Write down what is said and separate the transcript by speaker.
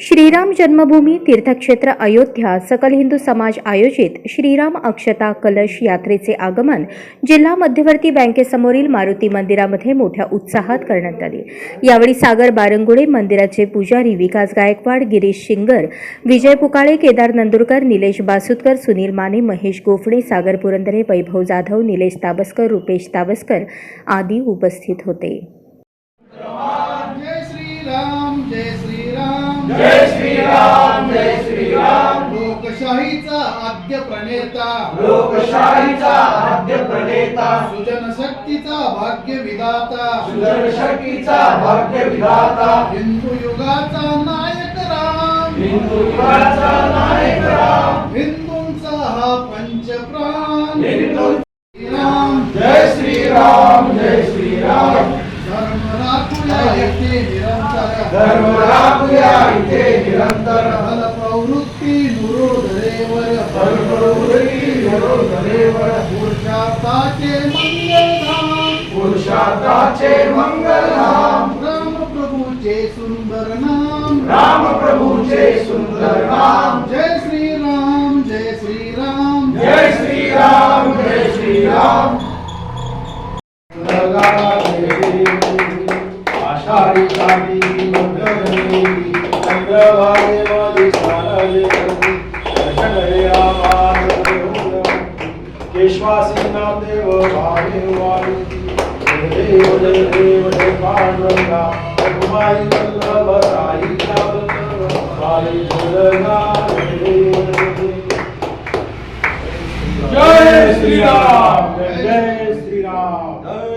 Speaker 1: श्रीराम जन्मभूमी तीर्थक्षेत्र अयोध्या सकल हिंदू समाज आयोजित श्रीराम अक्षता कलश यात्रेचे आगमन जिल्हा मध्यवर्ती बँकेसमोरील मारुती मंदिरामध्ये मोठ्या उत्साहात करण्यात आले. यावेळी सागर बारंगुळे मंदिराचे पुजारी विकास गायकवाड गिरीश शिंगर विजय पुकाळे केदार नंदुरकर निलेश बासुतकर सुनील माने महेश गोफणे सागर पुरंदरे वैभव जाधव निलेश ताबसकर रुपेश ताबसकर आदी उपस्थित होते.
Speaker 2: जय श्रीराम जय श्रीराम. लोकशाहीचा आद्य प्रणेता.
Speaker 3: लोकशाहीचा आद्य प्रणेता.
Speaker 2: सुजन शक्तीचा भाग्य विधाता
Speaker 3: सुदर्शन शक्तीचा भाग्य विधाता
Speaker 2: हिंदू युगाचा नायक राम.
Speaker 3: हिंदू युगाचा नायक राम.
Speaker 2: हिंदूंचा हा पंचप्राण.
Speaker 3: हिंदू
Speaker 2: श्रीराम.
Speaker 3: जय श्रीराम जय श्रीराम.
Speaker 2: धर्म राखूया येथे निरंतर
Speaker 3: ಧರ್ಮರಾಜ್ಯಾಯಿತೆ ನಿರಂತರ ಫಲ ಪ್ರವೃತ್ತಿ
Speaker 2: ಗುರು ದೇವರ ಪ್ರವೃತ್ತಿ
Speaker 3: ಗುರು ದೇವರ
Speaker 2: ಪುರುಷಾರ್ಥಾಚೆ ಮಂಗಲಧಾಮ
Speaker 3: ಪುರುಷಾರ್ಥಾಚೆ ಮಂಗಲಧಾಮ ರಾಮ
Speaker 2: ಪ್ರಭು ಜಯ ಸುಂದರ ನಾಮ
Speaker 3: ರಾಮ ಪ್ರಭು ಜಯ ಸುಂದರ
Speaker 2: ನಾಮ ಜಯ ಶ್ರೀ ರಾಮ
Speaker 3: ಜಯ ಶ್ರೀ ರಾಮ ಜಯ ಶ್ರೀ ರಾಮ ಜಯ ಶ್ರೀ ರಾಮ ಲಗಾ ದೇವಿ आमान केशवासी नामदेव भावे वाली जय देव जय देव जय पांडुरंगा कुमारी वल्लभ साई नाम काली दुर्गा जय देव जय देव. जय श्रीराम